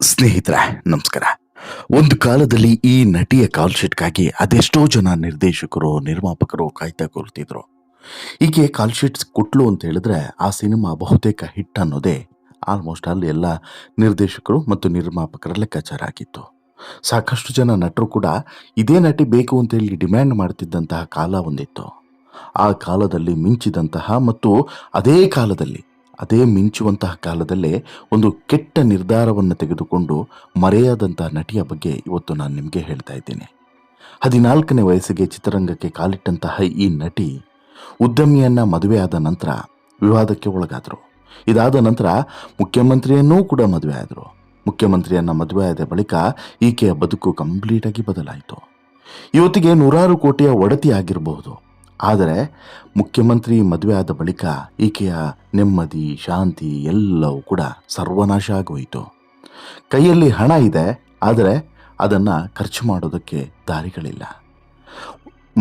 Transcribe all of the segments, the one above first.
ಸ್ನೇಹಿತರೆ, ನಮಸ್ಕಾರ. ಒಂದು ಕಾಲದಲ್ಲಿ ಈ ನಟಿಯ ಕಾಲ್ಶೀಟ್ಗಾಗಿ ಅದೆಷ್ಟೋ ಜನ ನಿರ್ದೇಶಕರು, ನಿರ್ಮಾಪಕರು ಕಾಯ್ತಾ ಕೂರ್ತಿದ್ರು. ಈಕೆ ಕಾಲ್ಶೀಟ್ಸ್ ಕೊಟ್ಲು ಅಂತ ಹೇಳಿದ್ರೆ ಆ ಸಿನಿಮಾ ಬಹುತೇಕ ಹಿಟ್ ಅನ್ನೋದೇ ಆಲ್ಮೋಸ್ಟ್ ಅಲ್ಲಿ ಎಲ್ಲ ನಿರ್ದೇಶಕರು ಮತ್ತು ನಿರ್ಮಾಪಕರ ಲೆಕ್ಕಾಚಾರ ಆಗಿತ್ತು. ಸಾಕಷ್ಟು ಜನ ನಟರು ಕೂಡ ಇದೇ ನಟಿ ಬೇಕು ಅಂತೇಳಿ ಡಿಮ್ಯಾಂಡ್ ಮಾಡ್ತಿದ್ದಂತಹ ಕಾಲ ಒಂದಿತ್ತು. ಆ ಕಾಲದಲ್ಲಿ ಮಿಂಚಿದಂತಹ ಮತ್ತು ಅದೇ ಕಾಲದಲ್ಲಿ ಅದೇ ಮಿಂಚುವಂತಹ ಕಾಲದಲ್ಲೇ ಒಂದು ಕೆಟ್ಟ ನಿರ್ಧಾರವನ್ನು ತೆಗೆದುಕೊಂಡು ಮರೆಯಾದಂತಹ ನಟಿಯ ಬಗ್ಗೆ ಇವತ್ತು ನಾನು ನಿಮಗೆ ಹೇಳ್ತಾ ಇದ್ದೇನೆ. ಹದಿನಾಲ್ಕನೇ ವಯಸ್ಸಿಗೆ ಚಿತ್ರರಂಗಕ್ಕೆ ಕಾಲಿಟ್ಟಂತಹ ಈ ನಟಿ ಉದ್ಯಮಿಯನ್ನ ಮದುವೆಯಾದ ನಂತರ ವಿವಾದಕ್ಕೆ ಒಳಗಾದರು. ಇದಾದ ನಂತರ ಮುಖ್ಯಮಂತ್ರಿಯನ್ನೂ ಕೂಡ ಮದುವೆ ಆದರು. ಮುಖ್ಯಮಂತ್ರಿಯನ್ನ ಮದುವೆ ಆದ ಬಳಿಕ ಈಕೆಯ ಬದುಕು ಕಂಪ್ಲೀಟಾಗಿ ಬದಲಾಯಿತು. ಇವತ್ತಿಗೆ ನೂರಾರು ಕೋಟಿಯ ಒಡತಿ ಆಗಿರಬಹುದು. ಆದರೆ ಮುಖ್ಯಮಂತ್ರಿ ಮದುವೆ ಆದ ಬಳಿಕ ಈಕೆಯ ನೆಮ್ಮದಿ, ಶಾಂತಿ ಎಲ್ಲವೂ ಕೂಡ ಸರ್ವನಾಶ ಆಗೋಯಿತು. ಕೈಯಲ್ಲಿ ಹಣ ಇದೆ, ಆದರೆ ಅದನ್ನು ಖರ್ಚು ಮಾಡೋದಕ್ಕೆ ದಾರಿಗಳಿಲ್ಲ.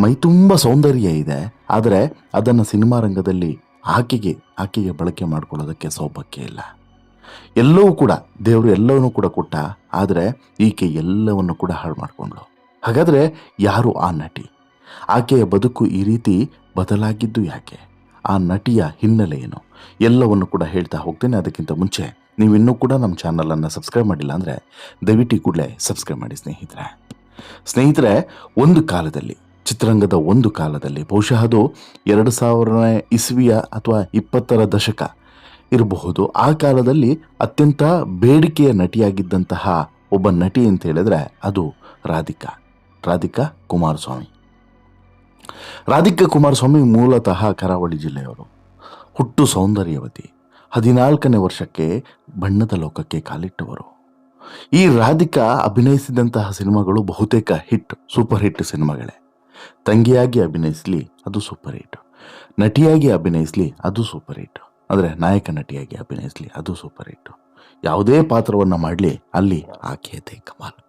ಮೈ ತುಂಬ ಸೌಂದರ್ಯ ಇದೆ, ಆದರೆ ಅದನ್ನು ಸಿನಿಮಾ ರಂಗದಲ್ಲಿ ಆಕೆಗೆ ಆಕೆಗೆ ಬಳಕೆ ಮಾಡ್ಕೊಳ್ಳೋದಕ್ಕೆ ಸೌಭಾಗ್ಯ ಇಲ್ಲ. ಎಲ್ಲವೂ ಕೂಡ, ದೇವರು ಎಲ್ಲವನ್ನೂ ಕೂಡ ಕೊಟ್ಟ, ಆದರೆ ಈಕೆ ಎಲ್ಲವನ್ನು ಕೂಡ ಹಾಳು ಮಾಡಿಕೊಂಡ್ಳು. ಹಾಗಾದರೆ ಯಾರು ಆ ನಟಿ? ಆಕೆಯ ಬದುಕು ಈ ರೀತಿ ಬದಲಾಗಿದ್ದು ಯಾಕೆ? ಆ ನಟಿಯ ಹಿನ್ನೆಲೆ ಏನು? ಎಲ್ಲವನ್ನು ಕೂಡ ಹೇಳ್ತಾ ಹೋಗ್ತೇನೆ. ಅದಕ್ಕಿಂತ ಮುಂಚೆ ನೀವು ಇನ್ನೂ ಕೂಡ ನಮ್ಮ ಚಾನಲನ್ನು ಸಬ್ಸ್ಕ್ರೈಬ್ ಮಾಡಿಲ್ಲ ಅಂದರೆ ದಯವಿಟ್ಟು ಕೂಡಲೇ ಸಬ್ಸ್ಕ್ರೈಬ್ ಮಾಡಿ ಸ್ನೇಹಿತರೆ. ಸ್ನೇಹಿತರೆ, ಒಂದು ಕಾಲದಲ್ಲಿ, ಚಿತ್ರರಂಗದ ಒಂದು ಕಾಲದಲ್ಲಿ, ಬಹುಶಃ ಅದು ಎರಡು ಸಾವಿರನೇ ಇಸ್ವಿಯ ಅಥವಾ ಇಪ್ಪತ್ತರ ದಶಕ ಇರಬಹುದು. ಆ ಕಾಲದಲ್ಲಿ ಅತ್ಯಂತ ಬೇಡಿಕೆಯ ನಟಿಯಾಗಿದ್ದಂತಹ ಒಬ್ಬ ನಟಿ ಅಂತ ಹೇಳಿದ್ರೆ ಅದು ರಾಧಿಕಾ. ರಾಧಿಕಾ ಕುಮಾರಸ್ವಾಮಿ. ರಾಧಿಕಾ ಕುಮಾರಸ್ವಾಮಿ ಮೂಲತಃ ಕರಾವಳಿ ಜಿಲ್ಲೆಯವರು. ಹುಟ್ಟು ಸೌಂದರ್ಯವತಿ. ಹದಿನಾಲ್ಕನೇ ವರ್ಷಕ್ಕೆ ಬಣ್ಣದ ಲೋಕಕ್ಕೆ ಕಾಲಿಟ್ಟವರು. ಈ ರಾಧಿಕಾ ಅಭಿನಯಿಸಿದಂತಹ ಸಿನಿಮಾಗಳು ಬಹುತೇಕ ಹಿಟ್, ಸೂಪರ್ ಹಿಟ್ ಸಿನಿಮಾಗಳೇ. ತಂಗಿಯಾಗಿ ಅಭಿನಯಿಸಲಿ ಅದು ಸೂಪರ್ ಹಿಟ್. ನಟಿಯಾಗಿ ಅಭಿನಯಿಸಲಿ ಅದು ಸೂಪರ್ ಹಿಟ್. ಅಂದರೆ ನಾಯಕ ನಟಿಯಾಗಿ ಅಭಿನಯಿಸಲಿ ಅದು ಸೂಪರ್ ಹಿಟ್. ಯಾವುದೇ ಪಾತ್ರವನ್ನು ಮಾಡಲಿ ಅಲ್ಲಿ ಆಕೆಯದೇ ಕಮಾಲ್.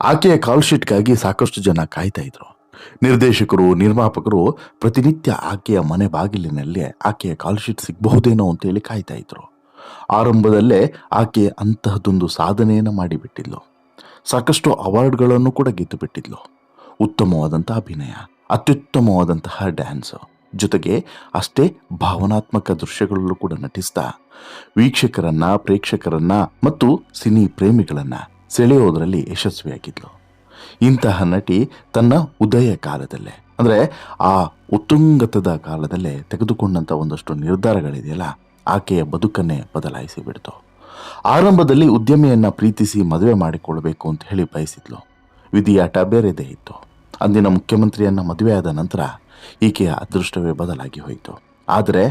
ಆಕೆಯ ಕಾಲ್ಶೀಟ್ಗಾಗಿ ಸಾಕಷ್ಟು ಜನ ಕಾಯ್ತಾ ಇದ್ರು. ನಿರ್ದೇಶಕರು, ನಿರ್ಮಾಪಕರು ಪ್ರತಿನಿತ್ಯ ಆಕೆಯ ಮನೆ ಬಾಗಿಲಿನಲ್ಲಿ ಆಕೆಯ ಕಾಲ್ ಶೀಟ್ ಸಿಗಬಹುದೇನೋ ಅಂತೇಳಿ ಕಾಯ್ತಾ ಇದ್ರು. ಆರಂಭದಲ್ಲೇ ಆಕೆ ಅಂತಹದೊಂದು ಸಾಧನೆಯನ್ನು ಮಾಡಿಬಿಟ್ಟಿದ್ಲು. ಸಾಕಷ್ಟು ಅವಾರ್ಡ್ಗಳನ್ನು ಕೂಡ ಗೆದ್ದು ಬಿಟ್ಟಿದ್ಲು ಉತ್ತಮವಾದಂತಹ ಅಭಿನಯ, ಅತ್ಯುತ್ತಮವಾದಂತಹ ಡ್ಯಾನ್ಸು ಜೊತೆಗೆ ಅಷ್ಟೇ ಭಾವನಾತ್ಮಕ ದೃಶ್ಯಗಳಲ್ಲೂ ಕೂಡ ನಟಿಸ್ತಾ, ವೀಕ್ಷಕರನ್ನ, ಪ್ರೇಕ್ಷಕರನ್ನ ಮತ್ತು ಸಿನಿ ಪ್ರೇಮಿಗಳನ್ನ ಸೆಳೆಯೋದರಲ್ಲಿ ಯಶಸ್ವಿಯಾಗಿದ್ಲು. ಇಂತಹ ನಟಿ ತನ್ನ ಉದಯ ಕಾಲದಲ್ಲೇ, ಅಂದರೆ ಆ ಉತ್ತುಂಗತದ ಕಾಲದಲ್ಲೇ ತೆಗೆದುಕೊಂಡಂಥ ಒಂದಷ್ಟು ನಿರ್ಧಾರಗಳಿದೆಯಲ್ಲ ಆಕೆಯ ಬದುಕನ್ನೇ ಬದಲಾಯಿಸಿ ಬಿಡ್ತು. ಆರಂಭದಲ್ಲಿ ಉದ್ಯಮಿಯನ್ನು ಪ್ರೀತಿಸಿ ಮದುವೆ ಮಾಡಿಕೊಳ್ಳಬೇಕು ಅಂತ ಹೇಳಿ ಬಯಸಿದ್ಲು. ವಿಧಿಯಾಟ ಬೇರೆದೇ ಇತ್ತು. ಅಂದಿನ ಮುಖ್ಯಮಂತ್ರಿಯನ್ನ ಮದುವೆಯಾದ ನಂತರ ಈಕೆಯ ಅದೃಷ್ಟವೇ ಬದಲಾಗಿ ಹೋಯಿತು. ಆದರೆ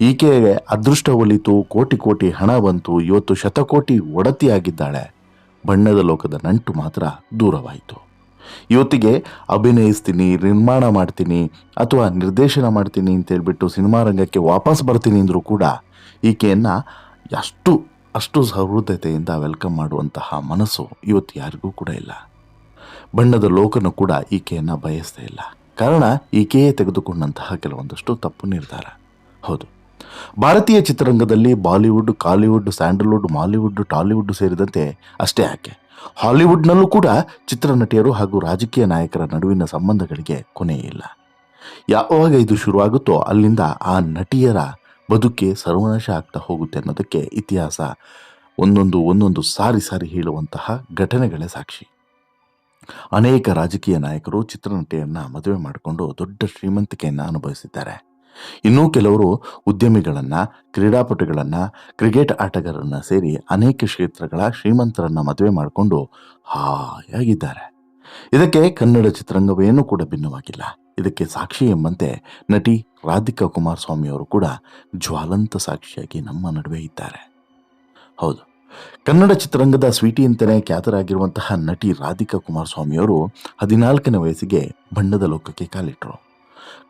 ಈಕೆಗೆ ಅದೃಷ್ಟ ಒಲಿತು ಕೋಟಿ ಕೋಟಿ ಹಣ ಬಂತು, ಇವತ್ತು ಶತಕೋಟಿ ಒಡತಿಯಾಗಿದ್ದಾಳೆ. ಬಣ್ಣದ ಲೋಕದ ನಂಟು ಮಾತ್ರ ದೂರವಾಯಿತು. ಇವತ್ತಿಗೆ ಅಭಿನಯಿಸ್ತೀನಿ, ನಿರ್ಮಾಣ ಮಾಡ್ತೀನಿ, ಅಥವಾ ನಿರ್ದೇಶನ ಮಾಡ್ತೀನಿ ಅಂತ ಹೇಳ್ಬಿಟ್ಟು ಸಿನಿಮಾ ರಂಗಕ್ಕೆ ವಾಪಸ್ ಬರ್ತೀನಿ ಅಂದರೂ ಕೂಡ ಈಕೆಯನ್ನು ಅಷ್ಟು ಅಷ್ಟು ಸಹೃದಯತೆಯಿಂದ ವೆಲ್ಕಮ್ ಮಾಡುವಂತಹ ಮನಸ್ಸು ಇವತ್ತು ಯಾರಿಗೂ ಕೂಡ ಇಲ್ಲ. ಬಣ್ಣದ ಲೋಕನೂ ಕೂಡ ಈಕೆಯನ್ನು ಬಯಸ್ತಾ ಇಲ್ಲ. ಕಾರಣ ಈಕೆಯೇ ತೆಗೆದುಕೊಂಡಂತಹ ಕೆಲವೊಂದಷ್ಟು ತಪ್ಪು ನಿರ್ಧಾರ. ಹೌದು. ಭಾರತೀಯ ಚಿತ್ರರಂಗದಲ್ಲಿ Bollywood, Kollywood, Sandalwood, Mollywood, Tollywood ಸೇರಿದಂತೆ ಅಷ್ಟೇ ಯಾಕೆ ಹಾಲಿವುಡ್ನಲ್ಲೂ ಕೂಡ ಚಿತ್ರನಟಿಯರು ಹಾಗೂ ರಾಜಕೀಯ ನಾಯಕರ ನಡುವಿನ ಸಂಬಂಧಗಳಿಗೆ ಕೊನೆಯೇ ಇಲ್ಲ. ಯಾವಾಗ ಇದು ಶುರುವಾಗುತ್ತೋ ಅಲ್ಲಿಂದ ಆ ನಟಿಯರ ಬದುಕೆ ಸರ್ವನಾಶ ಆಗ್ತಾ ಹೋಗುತ್ತೆ ಅನ್ನೋದಕ್ಕೆ ಇತಿಹಾಸ ಒಂದೊಂದು ಒಂದೊಂದು ಸಾರಿ ಸಾರಿ ಹೇಳುವಂತಹ ಘಟನೆಗಳೇ ಸಾಕ್ಷಿ. ಅನೇಕ ರಾಜಕೀಯ ನಾಯಕರು ಚಿತ್ರನಟಿಯನ್ನು ಮದುವೆ ಮಾಡಿಕೊಂಡು ದೊಡ್ಡ ಶ್ರೀಮಂತಿಕೆಯನ್ನು ಅನುಭವಿಸಿದ್ದಾರೆ. ಇನ್ನೂ ಕೆಲವರು ಉದ್ಯಮಿಗಳನ್ನ, ಕ್ರೀಡಾಪಟುಗಳನ್ನ, ಕ್ರಿಕೆಟ್ ಆಟಗಾರರನ್ನ ಸೇರಿ ಅನೇಕ ಕ್ಷೇತ್ರಗಳ ಶ್ರೀಮಂತರನ್ನ ಮದುವೆ ಮಾಡಿಕೊಂಡು ಹಾಯಾಗಿದ್ದಾರೆ. ಇದಕ್ಕೆ ಕನ್ನಡ ಚಿತ್ರರಂಗವೇನೂ ಕೂಡ ಭಿನ್ನವಾಗಿಲ್ಲ. ಇದಕ್ಕೆ ಸಾಕ್ಷಿ ಎಂಬಂತೆ ನಟಿ ರಾಧಿಕಾ ಕುಮಾರಸ್ವಾಮಿ ಅವರು ಕೂಡ ಜ್ವಾಲಂತ ಸಾಕ್ಷಿಯಾಗಿ ನಮ್ಮ ನಡುವೆ ಇದ್ದಾರೆ. ಹೌದು, ಕನ್ನಡ ಚಿತ್ರರಂಗದ ಸ್ವೀಟಿ ಅಂತಲೇ ಖ್ಯಾತರಾಗಿರುವಂತಹ ನಟಿ ರಾಧಿಕಾ ಕುಮಾರಸ್ವಾಮಿಯವರು ಹದಿನಾಲ್ಕನೇ ವಯಸ್ಸಿಗೆ ಬಣ್ಣದ ಲೋಕಕ್ಕೆ ಕಾಲಿಟ್ಟರು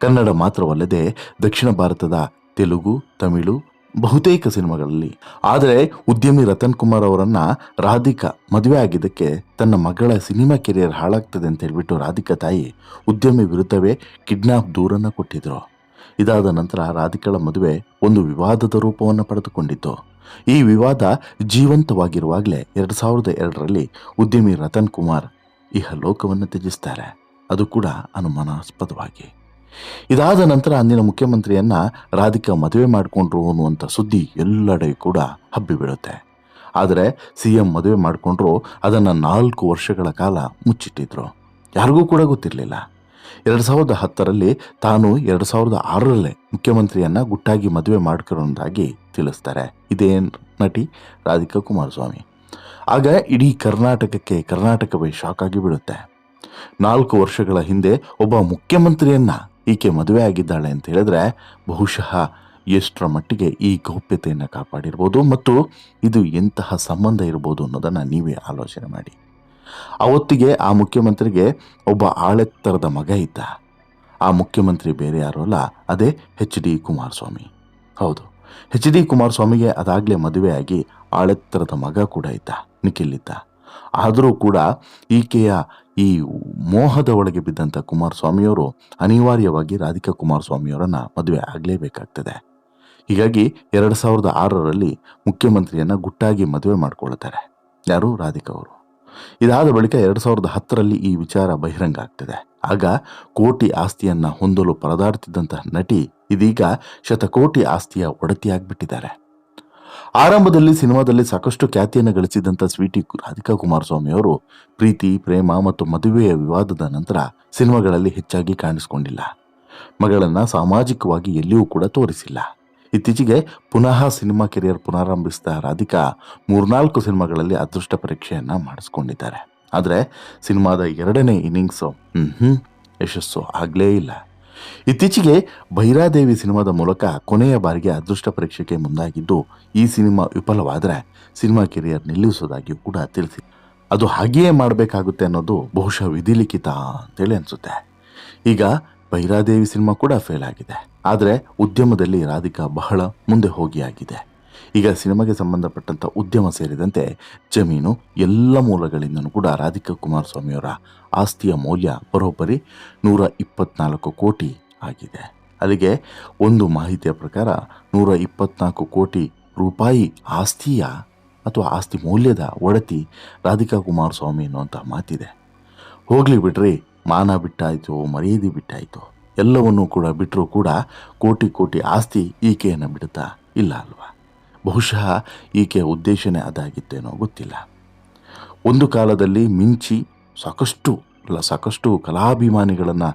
ಕನ್ನಡ ಮಾತ್ರವಲ್ಲದೆ ದಕ್ಷಿಣ ಭಾರತದ ತೆಲುಗು, ತಮಿಳು ಬಹುತೇಕ ಸಿನಿಮಾಗಳಲ್ಲಿ. ಆದರೆ ಉದ್ಯಮಿ ರತನ್ ಕುಮಾರ್ ಅವರನ್ನ ರಾಧಿಕಾ ಮದುವೆ ಆಗಿದ್ದಕ್ಕೆ ತನ್ನ ಮಗಳ ಸಿನಿಮಾ ಕೆರಿಯರ್ ಹಾಳಾಗ್ತದೆ ಅಂತ ಹೇಳ್ಬಿಟ್ಟು ರಾಧಿಕಾ ತಾಯಿ ಉದ್ಯಮಿ ವಿರುದ್ಧವೇ ಕಿಡ್ನಾಪ್ ದೂರನ್ನು ಕೊಟ್ಟಿದ್ರು. ಇದಾದ ನಂತರ ರಾಧಿಕಾಳ ಮದುವೆ ಒಂದು ವಿವಾದದ ರೂಪವನ್ನು ಪಡೆದುಕೊಂಡಿತ್ತು. ಈ ವಿವಾದ ಜೀವಂತವಾಗಿರುವಾಗಲೇ ಎರಡು ಸಾವಿರದ ಎರಡರಲ್ಲಿ ಉದ್ಯಮಿ ರತನ್ ಕುಮಾರ್ ಇಹಲೋಕವನ್ನು ತ್ಯಜಿಸ್ತಾರೆ. ಅದು ಕೂಡ ಅನುಮಾನಾಸ್ಪದವಾಗಿ. ಇದಾದ ನಂತರ ಅಂದಿನ ಮುಖ್ಯಮಂತ್ರಿಯನ್ನ ರಾಧಿಕಾ ಮದುವೆ ಮಾಡಿಕೊಂಡ್ರು ಅನ್ನುವಂಥ ಸುದ್ದಿ ಎಲ್ಲೆಡೆ ಕೂಡ ಹಬ್ಬಿ ಬೀಳುತ್ತೆ. ಆದರೆ ಸಿ ಎಂ ಮದುವೆ ಮಾಡಿಕೊಂಡ್ರು ಅದನ್ನು ನಾಲ್ಕು ವರ್ಷಗಳ ಕಾಲ ಮುಚ್ಚಿಟ್ಟಿದ್ರು. ಯಾರಿಗೂ ಕೂಡ ಗೊತ್ತಿರಲಿಲ್ಲ. ಎರಡು ಸಾವಿರದ ಹತ್ತರಲ್ಲಿ ತಾನು ಎರಡು ಸಾವಿರದ ಆರರಲ್ಲೇ ಮುಖ್ಯಮಂತ್ರಿಯನ್ನ ಗುಟ್ಟಾಗಿ ಮದುವೆ ಮಾಡ್ಕೊಳ್ಳೋದಾಗಿ ತಿಳಿಸ್ತಾರೆ. ಇದೇ ನಟಿ ರಾಧಿಕಾ ಕುಮಾರಸ್ವಾಮಿ. ಆಗ ಇಡೀ ಕರ್ನಾಟಕಕ್ಕೆ ಕರ್ನಾಟಕವೇ ಶಾಕ್ ಆಗಿ ಬಿಡುತ್ತೆ ನಾಲ್ಕು ವರ್ಷಗಳ ಹಿಂದೆ ಒಬ್ಬ ಮುಖ್ಯಮಂತ್ರಿಯನ್ನ ಈಕೆ ಮದುವೆ ಆಗಿದ್ದಾಳೆ ಅಂತ ಹೇಳಿದ್ರೆ ಬಹುಶಃ ಎಷ್ಟರ ಮಟ್ಟಿಗೆ ಈ ಗೌಪ್ಯತೆಯನ್ನು ಕಾಪಾಡಿರ್ಬೋದು ಮತ್ತು ಇದು ಎಂತಹ ಸಂಬಂಧ ಇರ್ಬೋದು ಅನ್ನೋದನ್ನು ನೀವೇ ಆಲೋಚನೆ ಮಾಡಿ. ಅವತ್ತಿಗೆ ಆ ಮುಖ್ಯಮಂತ್ರಿಗೆ ಒಬ್ಬ ಆಳೆತ್ತರದ ಮಗ ಇದ್ದ. ಆ ಮುಖ್ಯಮಂತ್ರಿ ಬೇರೆ ಯಾರು ಅಲ್ಲ, ಅದೇ ಹೆಚ್ ಡಿ ಕುಮಾರಸ್ವಾಮಿ. ಹೌದು, ಎಚ್ ಡಿ ಕುಮಾರಸ್ವಾಮಿಗೆ ಅದಾಗಲೇ ಮದುವೆಯಾಗಿ ಆಳೆತ್ತರದ ಮಗ ಕೂಡ ಇದ್ದ, ನಿಖಿಲ್ ಇದ್ದ. ಆದರೂ ಕೂಡ ಈಕೆಯ ಈ ಮೋಹದ ಒಳಗೆ ಬಿದ್ದಂಥ ಕುಮಾರಸ್ವಾಮಿಯವರು ಅನಿವಾರ್ಯವಾಗಿ ರಾಧಿಕಾ ಕುಮಾರಸ್ವಾಮಿಯವರನ್ನ ಮದುವೆ ಆಗಲೇಬೇಕಾಗ್ತದೆ. ಹೀಗಾಗಿ ಎರಡು ಸಾವಿರದ ಆರರಲ್ಲಿ ಮುಖ್ಯಮಂತ್ರಿಯನ್ನ ಗುಟ್ಟಾಗಿ ಮದುವೆ ಮಾಡಿಕೊಳ್ಳುತ್ತಾರೆ ಯಾರು? ರಾಧಿಕಾ ಅವರು. ಇದಾದ ಬಳಿಕ ಎರಡು ಸಾವಿರದ ಹತ್ತರಲ್ಲಿ ಈ ವಿಚಾರ ಬಹಿರಂಗ ಆಗ್ತದೆ. ಆಗ ಕೋಟಿ ಆಸ್ತಿಯನ್ನ ಹೊಂದಲು ಪರದಾಡ್ತಿದ್ದಂತಹ ನಟಿ ಇದೀಗ ಶತಕೋಟಿ ಆಸ್ತಿಯ ಒಡತಿಯಾಗ್ಬಿಟ್ಟಿದ್ದಾರೆ. ಆರಂಭದಲ್ಲಿ ಸಿನಿಮಾದಲ್ಲಿ ಸಾಕಷ್ಟು ಖ್ಯಾತಿಯನ್ನು ಗಳಿಸಿದಂಥ ಸ್ವೀಟಿ ರಾಧಿಕಾ ಕುಮಾರಸ್ವಾಮಿ ಅವರು ಪ್ರೀತಿ, ಪ್ರೇಮ ಮತ್ತು ಮದುವೆಯ ವಿವಾದದ ನಂತರ ಸಿನಿಮಾಗಳಲ್ಲಿ ಹೆಚ್ಚಾಗಿ ಕಾಣಿಸಿಕೊಂಡಿಲ್ಲ. ಮಗಳನ್ನ ಸಾಮಾಜಿಕವಾಗಿ ಎಲ್ಲಿಯೂ ಕೂಡ ತೋರಿಸಿಲ್ಲ. ಇತ್ತೀಚೆಗೆ ಪುನಃ ಸಿನಿಮಾ ಕೆರಿಯರ್ ಪುನರಾರಂಭಿಸಿದ ರಾಧಿಕಾ ಮೂರ್ನಾಲ್ಕು ಸಿನಿಮಾಗಳಲ್ಲಿ ಅದೃಷ್ಟ ಪರೀಕ್ಷೆಯನ್ನ ಮಾಡಿಸ್ಕೊಂಡಿದ್ದಾರೆ. ಆದರೆ ಸಿನಿಮಾದ ಎರಡನೇ ಇನ್ನಿಂಗ್ಸು ಹ್ಞೂ ಯಶಸ್ಸು ಆಗಲೇ ಇಲ್ಲ. ಇತ್ತೀಚೆಗೆ ಭೈರಾದೇವಿ ಸಿನಿಮಾದ ಮೂಲಕ ಕೊನೆಯ ಬಾರಿಗೆ ಅದೃಷ್ಟ ಪರೀಕ್ಷೆಗೆ ಮುಂದಾಗಿದ್ದು, ಈ ಸಿನಿಮಾ ವಿಫಲವಾದರೆ ಸಿನಿಮಾ ಕೆರಿಯರ್ ನಿಲ್ಲಿಸೋದಾಗಿ ಕೂಡ ತಿಳಿಸಿ. ಅದು ಹಾಗೆಯೇ ಮಾಡಬೇಕಾಗುತ್ತೆ ಅನ್ನೋದು ಬಹುಶಃ ವಿಧಿಲಿಖಿತ ಅಂತೇಳಿ ಅನಿಸುತ್ತೆ. ಈಗ ಭೈರಾದೇವಿ ಸಿನಿಮಾ ಕೂಡ ಫೇಲ್ ಆಗಿದೆ. ಆದರೆ ಉದ್ಯಮದಲ್ಲಿ ರಾಧಿಕಾ ಬಹಳ ಮುಂದೆ ಹೋಗಿ ಆಗಿದೆ ಈಗ ಸಿನಿಮಾಗೆ ಸಂಬಂಧಪಟ್ಟಂಥ ಉದ್ಯಮ ಸೇರಿದಂತೆ ಜಮೀನು ಎಲ್ಲ ಮೂಲಗಳಿಂದಲೂ ಕೂಡ ರಾಧಿಕಾ ಕುಮಾರಸ್ವಾಮಿಯವರ ಆಸ್ತಿಯ ಮೌಲ್ಯ ಬರೋಬ್ಬರಿ ನೂರ ಇಪ್ಪತ್ನಾಲ್ಕು ಕೋಟಿ ಆಗಿದೆ. ಅಲ್ಲಿಗೆ ಒಂದು ಮಾಹಿತಿಯ ಪ್ರಕಾರ ನೂರ ಇಪ್ಪತ್ನಾಲ್ಕು ಕೋಟಿ ರೂಪಾಯಿ ಆಸ್ತಿಯ ಅಥವಾ ಆಸ್ತಿ ಮೌಲ್ಯದ ಒಡತಿ ರಾಧಿಕಾ ಕುಮಾರಸ್ವಾಮಿ ಅನ್ನುವಂಥ ಮಾತಿದೆ. ಹೋಗ್ಲಿ ಬಿಡ್ರಿ, ಮಾನ ಬಿಟ್ಟಾಯಿತು, ಮರ್ಯಾದೆ ಬಿಟ್ಟಾಯಿತು, ಎಲ್ಲವನ್ನೂ ಕೂಡ ಬಿಟ್ಟರೂ ಕೂಡ ಕೋಟಿ ಕೋಟಿ ಆಸ್ತಿ ಈಕೆಯನ್ನು ಬಿಡುತ್ತಾ ಇಲ್ಲ ಅಲ್ವಾ? ಬಹುಶಃ ಈಕೆಯ ಉದ್ದೇಶನೇ ಅದಾಗಿತ್ತೇನೋ ಗೊತ್ತಿಲ್ಲ. ಒಂದು ಕಾಲದಲ್ಲಿ ಮಿಂಚಿ ಸಾಕಷ್ಟು, ಅಲ್ಲ ಸಾಕಷ್ಟು ಕಲಾಭಿಮಾನಿಗಳನ್ನು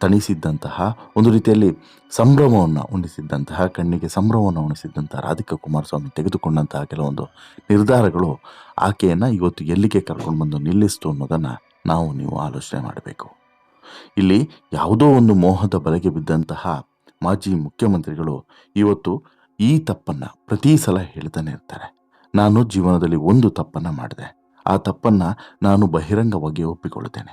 ತಣಿಸಿದ್ದಂತಹ, ಒಂದು ರೀತಿಯಲ್ಲಿ ಸಂಭ್ರಮವನ್ನು ಉಣಿಸಿದ್ದಂತಹ, ಕಣ್ಣಿಗೆ ಸಂಭ್ರಮವನ್ನು ಉಣಿಸಿದ್ದಂತಹ ರಾಧಿಕಾ ಕುಮಾರಸ್ವಾಮಿ ತೆಗೆದುಕೊಂಡಂತಹ ಕೆಲವೊಂದು ನಿರ್ಧಾರಗಳು ಆಕೆಯನ್ನು ಇವತ್ತು ಎಲ್ಲಿಗೆ ಕರ್ಕೊಂಡು ಬಂದು ನಿಲ್ಲಿಸ್ತು ಅನ್ನೋದನ್ನು ನಾವು ನೀವು ಆಲೋಚನೆ ಮಾಡಬೇಕು. ಇಲ್ಲಿ ಯಾವುದೋ ಒಂದು ಮೋಹದ ಬಲೆಗೆ ಬಿದ್ದಂತಹ ಮಾಜಿ ಮುಖ್ಯಮಂತ್ರಿಗಳು ಇವತ್ತು ಈ ತಪ್ಪನ್ನು ಪ್ರತಿ ಸಲ ಹೇಳ್ತಾನೆ ಇರ್ತಾರೆ. ನಾನು ಜೀವನದಲ್ಲಿ ಒಂದು ತಪ್ಪನ್ನು ಮಾಡಿದೆ. ಆ ತಪ್ಪನ್ನು ನಾನು ಬಹಿರಂಗವಾಗಿ ಒಪ್ಪಿಕೊಳ್ಳುತ್ತೇನೆ.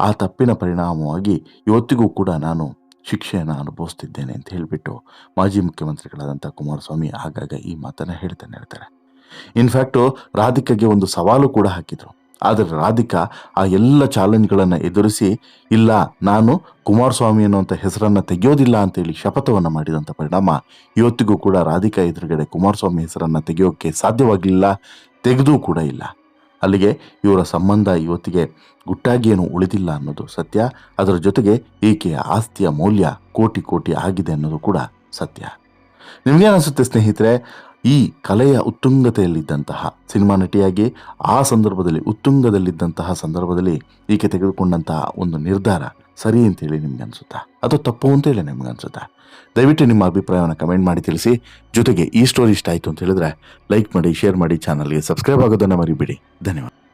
ಆ ತಪ್ಪಿನ ಪರಿಣಾಮವಾಗಿ ಇವತ್ತಿಗೂ ಕೂಡ ನಾನು ಶಿಕ್ಷೆಯನ್ನು ಅನುಭವಿಸ್ತಿದ್ದೇನೆ ಅಂತ ಹೇಳಿಬಿಟ್ಟು ಮಾಜಿ ಮುಖ್ಯಮಂತ್ರಿಗಳಾದಂಥ ಕುಮಾರಸ್ವಾಮಿ ಆಗಾಗ ಈ ಮಾತನ್ನು ಹೇಳ್ತಾನೆ ಇರ್ತಾರೆ. ಇನ್ಫ್ಯಾಕ್ಟು ರಾಧಿಕಾಗೆ ಒಂದು ಸವಾಲು ಕೂಡ ಹಾಕಿದರು. ಆದರೆ ರಾಧಿಕಾ ಆ ಎಲ್ಲ ಚಾಲೆಂಜ್ಗಳನ್ನು ಎದುರಿಸಿ, ಇಲ್ಲ, ನಾನು ಕುಮಾರಸ್ವಾಮಿ ಅನ್ನುವಂಥ ಹೆಸರನ್ನು ತೆಗೆಯೋದಿಲ್ಲ ಅಂತೇಳಿ ಶಪಥವನ್ನು ಮಾಡಿದಂಥ ಪರಿಣಾಮ ಇವತ್ತಿಗೂ ಕೂಡ ರಾಧಿಕಾ ಎದುರುಗಡೆ ಕುಮಾರಸ್ವಾಮಿ ಹೆಸರನ್ನು ತೆಗೆಯೋಕ್ಕೆ ಸಾಧ್ಯವಾಗಲಿಲ್ಲ, ತೆಗೆದೂ ಕೂಡ ಇಲ್ಲ. ಅಲ್ಲಿಗೆ ಇವರ ಸಂಬಂಧ ಇವತ್ತಿಗೆ ಗುಟ್ಟಾಗಿ ಏನು ಉಳಿದಿಲ್ಲ ಅನ್ನೋದು ಸತ್ಯ. ಅದರ ಜೊತೆಗೆ ಈಕೆಯ ಆಸ್ತಿಯ ಮೌಲ್ಯ ಕೋಟಿ ಕೋಟಿ ಆಗಿದೆ ಅನ್ನೋದು ಕೂಡ ಸತ್ಯ. ನಿಮಗೇನಿಸುತ್ತೆ ಸ್ನೇಹಿತರೆ? ಈ ಕಲೆಯ ಉತ್ತುಂಗತೆಯಲ್ಲಿದ್ದಂತಹ ಸಿನಿಮಾ ನಟಿಯಾಗಿ ಆ ಸಂದರ್ಭದಲ್ಲಿ ಉತ್ತುಂಗದಲ್ಲಿದ್ದಂತಹ ಸಂದರ್ಭದಲ್ಲಿ ಈಕೆ ತೆಗೆದುಕೊಂಡಂತಹ ಒಂದು ನಿರ್ಧಾರ ಸರಿ ಅಂತೇಳಿ ನಿಮ್ಗೆ ಅನಿಸುತ್ತಾ? ಅಥವಾ ತಪ್ಪು ಅಂತೇಳಿ ನಿಮ್ಗೆ ಅನಿಸುತ್ತಾ? ದಯವಿಟ್ಟು ನಿಮ್ಮ ಅಭಿಪ್ರಾಯವನ್ನು ಕಮೆಂಟ್ ಮಾಡಿ ತಿಳಿಸಿ. ಜೊತೆಗೆ ಈ ಸ್ಟೋರಿ ಇಷ್ಟ ಆಯಿತು ಅಂತ ಹೇಳಿದ್ರೆ ಲೈಕ್ ಮಾಡಿ ಶೇರ್ ಮಾಡಿ ಚಾನಲ್ಗೆ ಸಬ್ಸ್ಕ್ರೈಬ್ ಆಗೋದನ್ನು ಮರಿಬೇಡಿ. ಧನ್ಯವಾದ.